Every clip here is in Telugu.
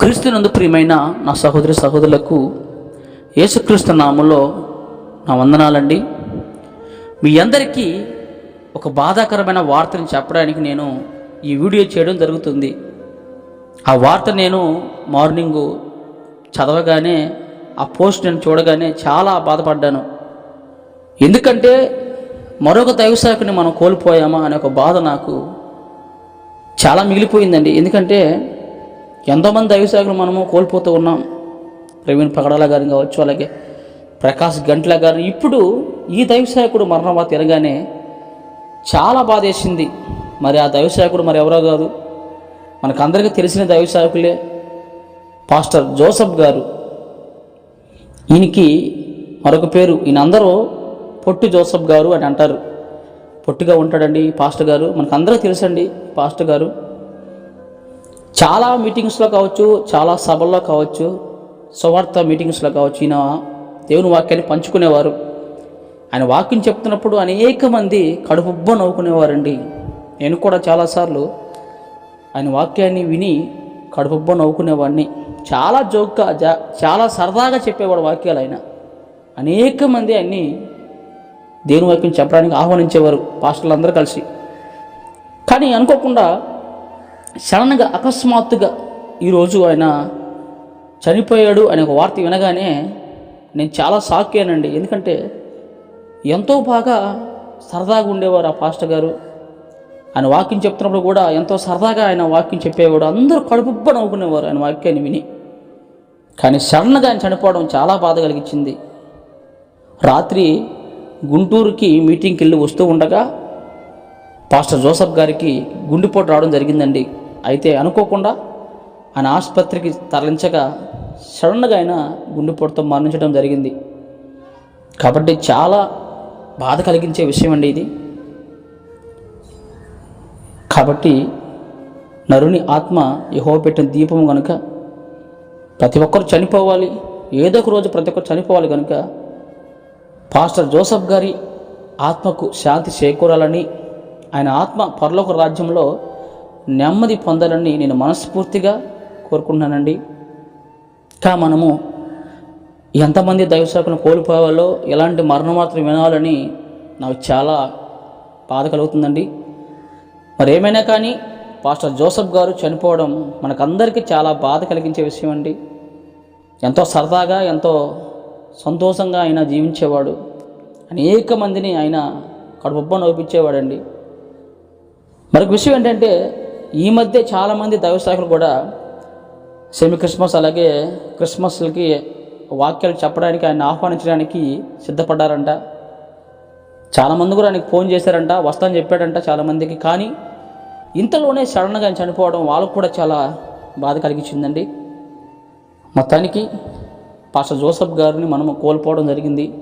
క్రీస్తునందు ప్రియమైన నా సహోదరి సహోదరులకు యేసుక్రీస్తు నామంలో నా వందనాలండి. మీ అందరికీ ఒక బాధాకరమైన వార్తను చెప్పడానికి నేను ఈ వీడియో చేయడం జరుగుతుంది. ఆ వార్త నేను మార్నింగు చదవగానే ఆ పోస్ట్ నేను చూడగానే చాలా బాధపడ్డాను. ఎందుకంటే మరొక దైవశాఖని మనం కోల్పోయామా అనే ఒక బాధ నాకు చాలా మిగిలిపోయిందండి. ఎందుకంటే ఎంతోమంది దైవశాఖలు మనము కోల్పోతూ ఉన్నాం. ప్రవీణ్ పగడాల గారిని కావచ్చు అలాగే ప్రకాష్ గంట్ల గారు. ఇప్పుడు ఈ దైవశాఖకుడు మరణమా తిరగానే చాలా బాధేసింది మరి ఆ దైవశాఖకుడు మరి ఎవరో కాదు. మనకందరికీ తెలిసిన దైవశాఖకులే పాస్టర్ జోసఫ్ గారు. ఈయనకి మరొక పేరు. ఈయన అందరూ పొట్టి జోసఫ్ గారు అని అంటారు. పొట్టిగా ఉంటాడండి ఈ పాస్టర్ గారు. మనకు తెలుసండి పాస్టర్ గారు. చాలా మీటింగ్స్లో కావచ్చు చాలా సభల్లో కావచ్చు సువార్త మీటింగ్స్లో కావచ్చు ఈయన దేవుని వాక్యాన్ని పంచుకునేవారు. ఆయన వాక్యం చెప్తున్నప్పుడు అనేక మంది కడుపుబ్బ నవ్వుకునేవారండి. నేను కూడా చాలాసార్లు ఆయన వాక్యాన్ని విని కడుపుబ్బ నవ్వుకునేవాడిని. చాలా జోక్గా జా చాలా సరదాగా చెప్పేవాడు వాక్యాలు ఆయన. అనేక మంది ఆయన్ని దేవుని వాక్యం చెప్పడానికి ఆహ్వానించేవారు పాస్టర్లు అందరూ కలిసి. కానీ అనుకోకుండా సడన్గా అకస్మాత్తుగా ఈరోజు ఆయన చనిపోయాడు అనే ఒక వార్త వినగానే నేను చాలా షాక్ అయ్యానండి ఎందుకంటే ఎంతో బాగా సరదాగా ఉండేవారు ఆ పాస్టర్ గారు. ఆయన వాక్యం చెప్తున్నప్పుడు కూడా ఎంతో సరదాగా ఆయన వాక్యం చెప్పేవాడు. అందరూ కడుపుబ్బ నవ్వుకునేవారు ఆయన వాక్యాన్ని విని. కానీ సడన్గా ఆయన చనిపోవడం చాలా బాధ కలిగించింది. రాత్రి గుంటూరుకి మీటింగ్కి వెళ్ళి వస్తూ ఉండగా పాస్టర్ జోసఫ్ గారికి గుండెపోటు రావడం జరిగిందండి. అయితే అనుకోకుండా ఆయన ఆసుపత్రికి తరలించగా సడన్గా ఆయన గుండెపోటుతో మరణించడం జరిగింది. కాబట్టి చాలా బాధ కలిగించే విషయం అండి ఇది. కాబట్టి నరుని ఆత్మ యహో పెట్టిన దీపం కనుక ప్రతి ఒక్కరు చనిపోవాలి. ఏదో ఒక రోజు ప్రతి ఒక్కరు చనిపోవాలి కనుక పాస్టర్ జోసఫ్ గారి ఆత్మకు శాంతి చేకూరాలని ఆయన ఆత్మ పరలోక రాజ్యంలో నెమ్మది పొందాలని నేను మనస్ఫూర్తిగా కోరుకుంటున్నానండి. కా మనము ఎంతమంది దైవశాఖను కోల్పోవాలో ఎలాంటి మరణం మాత్రం వినాలని నాకు చాలా బాధ కలుగుతుందండి. మరి ఏమైనా కానీ పాస్టర్ జోసఫ్ గారు చనిపోవడం మనకందరికీ చాలా బాధ కలిగించే విషయం అండి. ఎంతో సరదాగా ఎంతో సంతోషంగా ఆయన జీవించేవాడు. అనేక మందిని ఆయన కడుపుబ్బ నవ్వించేవాడండి మరొక విషయం ఏంటంటే ఈ మధ్య చాలామంది దైవశాఖలు కూడా సెమీ క్రిస్మస్ అలాగే క్రిస్మస్లకి వాక్యాలు చెప్పడానికి ఆయన ఆహ్వానించడానికి సిద్ధపడ్డారంట. చాలామంది కూడా ఆయనకి ఫోన్ చేశారంట వస్తానని చెప్పాడంట చాలామందికి. కానీ ఇంతలోనే సడన్గా ఆయన చనిపోవడం వాళ్ళకు కూడా చాలా బాధ కలిగించిందండి. మొత్తానికి పాస్టర్ జోసఫ్ గారిని మనము కోల్పోవడం జరిగింది.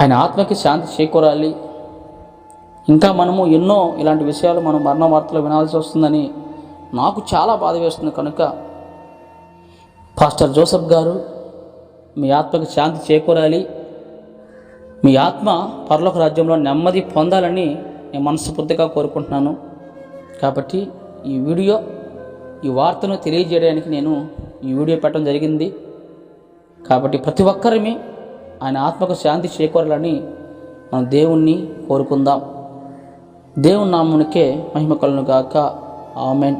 ఆయన ఆత్మకి శాంతి చేకూరాలి. ఇంకా మనము ఎన్నో ఇలాంటి విషయాలు మనం మరణ వార్తలు వినాల్సి వస్తుందని నాకు చాలా బాధ వేస్తుంది. కనుక పాస్టర్ జోసఫ్ గారు మీ ఆత్మకు శాంతి చేకూరాలి. మీ ఆత్మ పరలోక రాజ్యంలో నెమ్మది పొందాలని నేను మనస్ఫూర్తిగా కోరుకుంటున్నాను. కాబట్టి ఈ వీడియో ఈ వార్తను తెలియజేయడానికి నేను ఈ వీడియో పెట్టడం జరిగింది. కాబట్టి ప్రతి ఒక్కరిమి ఆయన ఆత్మకు శాంతి చేకూరాలని మన దేవుణ్ణి కోరుకుందాం. దేవుని నామునికే మహిమ కలను గాక ఆమెన్.